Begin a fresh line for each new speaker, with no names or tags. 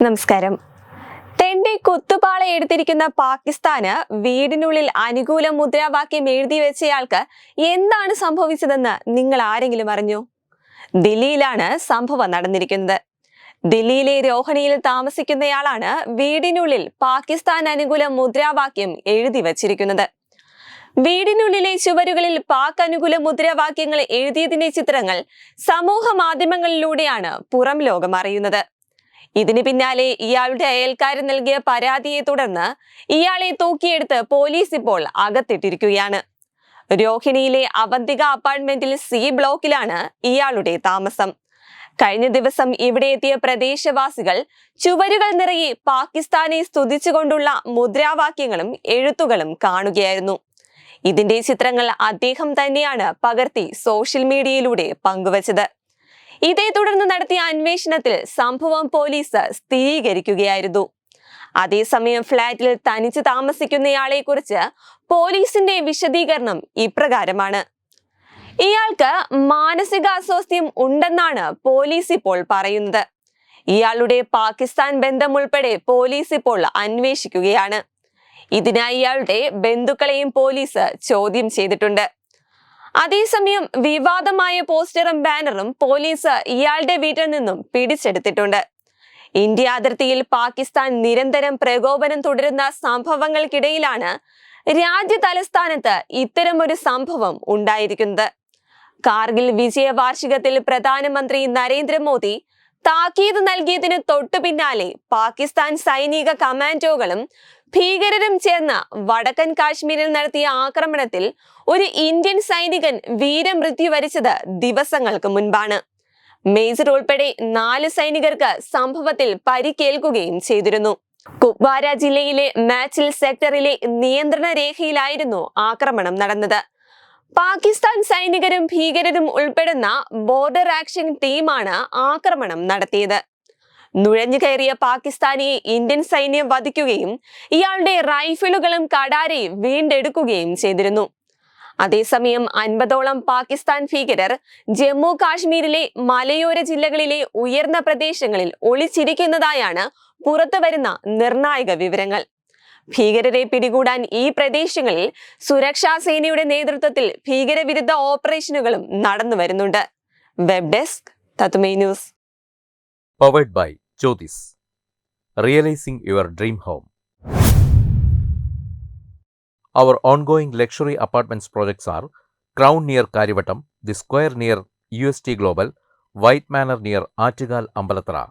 നമസ്കാരം. തെണ്ടി കുത്തുപാള എടുത്തിരിക്കുന്ന പാകിസ്ഥാന് വീടിനുള്ളിൽ അനുകൂല മുദ്രാവാക്യം എഴുതി വെച്ചയാൾക്ക് എന്താണ് സംഭവിച്ചതെന്ന് നിങ്ങൾ ആരെങ്കിലും അറിഞ്ഞു? ദില്ലിയിലാണ് സംഭവം നടന്നിരിക്കുന്നത്. ദില്ലിയിലെ രോഹിണിയിൽ താമസിക്കുന്നയാളാണ് വീടിനുള്ളിൽ പാകിസ്ഥാൻ അനുകൂല മുദ്രാവാക്യം എഴുതി വച്ചിരിക്കുന്നത്. വീടിനുള്ളിലെ ചുവരുകളിൽ പാക് അനുകൂല മുദ്രാവാക്യങ്ങൾ എഴുതിയതിന്റെ ചിത്രങ്ങൾ സമൂഹ മാധ്യമങ്ങളിലൂടെയാണ് പുറം ലോകം അറിയുന്നത്. ഇതിന് പിന്നാലെ ഇയാളുടെ അയൽക്കാരൻ നൽകിയ പരാതിയെ തുടർന്ന് ഇയാളെ തൂക്കിയെടുത്ത് പോലീസ് ഇപ്പോൾ അകത്തിട്ടിരിക്കുകയാണ്. രോഹിണിയിലെ അവന്തിക അപ്പാർട്ട്മെന്റിൽ സി ബ്ലോക്കിലാണ് ഇയാളുടെ താമസം. കഴിഞ്ഞ ദിവസം ഇവിടെ എത്തിയ പ്രദേശവാസികൾ ചുവരുകൾ നിറയെ പാകിസ്ഥാനെ സ്തുതിച്ചുകൊണ്ടുള്ള മുദ്രാവാക്യങ്ങളും എഴുത്തുകളും കാണുകയായിരുന്നു. ഇതിന്റെ ചിത്രങ്ങൾ അദ്ദേഹം തന്നെയാണ് പകർത്തി സോഷ്യൽ മീഡിയയിലൂടെ പങ്കുവച്ചത്. ഇതേ തുടർന്ന് നടത്തിയ അന്വേഷണത്തിൽ സംഭവം പോലീസ് സ്ഥിരീകരിക്കുകയായിരുന്നു. അതേസമയം ഫ്ളാറ്റിൽ തനിച്ച് താമസിക്കുന്നയാളെ കുറിച്ച് പോലീസിന്റെ വിശദീകരണം ഇപ്രകാരമാണ്. ഇയാൾക്ക് മാനസിക മാനസികാസ്വാസ്ഥ്യം ഉണ്ടെന്നാണ് പോലീസ് ഇപ്പോൾ പറയുന്നത്. ഇയാളുടെ പാകിസ്ഥാൻ ബന്ധം ഉൾപ്പെടെ പോലീസ് ഇപ്പോൾ അന്വേഷിക്കുകയാണ്. ഇതിനായി ഇയാളുടെ ബന്ധുക്കളെയും പോലീസ് ചോദ്യം ചെയ്തിട്ടുണ്ട്. അതേസമയം വിവാദമായ പോസ്റ്ററും ബാനറും പോലീസ് ഇയാളുടെ വീട്ടിൽ നിന്നും പിടിച്ചെടുത്തിട്ടുണ്ട്. ഇന്ത്യ അതിർത്തിയിൽ പാകിസ്ഥാൻ നിരന്തരം പ്രകോപനം തുടരുന്ന സംഭവങ്ങൾക്കിടയിലാണ് രാജ്യ തലസ്ഥാനത്ത് ഇത്തരമൊരു സംഭവം ഉണ്ടായിരിക്കുന്നത്. കാർഗിൽ വിജയവാർഷികത്തിൽ പ്രധാനമന്ത്രി നരേന്ദ്രമോദി താക്കീത് നൽകിയതിന് തൊട്ടു പിന്നാലെ പാകിസ്ഥാൻ സൈനിക കമാൻഡോകളും ഭീകരരും ചേർന്ന വടക്കൻ കാശ്മീരിൽ നടത്തിയ ആക്രമണത്തിൽ ഒരു ഇന്ത്യൻ സൈനികൻ വീരമൃത്യു വരിച്ചത് ദിവസങ്ങൾക്ക് മുൻപാണ്. മേജർ ഉൾപ്പെടെ നാല് സൈനികർക്ക് സംഭവത്തിൽ പരിക്കേൽക്കുകയും ചെയ്തിരുന്നു. കുപ്വാര ജില്ലയിലെ മാച്ചിൽ സെക്ടറിലെ നിയന്ത്രണ രേഖയിലായിരുന്നു ആക്രമണം നടന്നത്. പാകിസ്ഥാൻ സൈനികരും ഭീകരരും ഉൾപ്പെടുന്ന ബോർഡർ ആക്ഷൻ ടീമാണ് ആക്രമണം നടത്തിയത്. നുഴഞ്ഞു കയറിയ പാകിസ്ഥാനിയെ ഇന്ത്യൻ സൈന്യം വധിക്കുകയും ഇയാളുടെ റൈഫിളുകളും കടാരയും വീണ്ടെടുക്കുകയും ചെയ്തിരുന്നു. അതേസമയം അൻപതോളം പാകിസ്ഥാൻ ഭീകരർ ജമ്മു കാശ്മീരിലെ മലയോര ജില്ലകളിലെ ഉയർന്ന പ്രദേശങ്ങളിൽ ഒളിച്ചിരിക്കുന്നതായാണ് പുറത്തുവരുന്ന നിർണായക വിവരങ്ങൾ. ഭീകരരെ പിടികൂടാൻ ഈ പ്രദേശങ്ങളിൽ സുരക്ഷാ സേനയുടെ നേതൃത്വത്തിൽ ഭീകരവിരുദ്ധ ഓപ്പറേഷനുകളും നടന്നു വരുന്നുണ്ട് web desk news
powered by Jyotis. Realizing your dream home. Our ongoing luxury apartments projects are Crown near Karivatam, The Square near UST Global, White Manor near Artigal Ambalatra,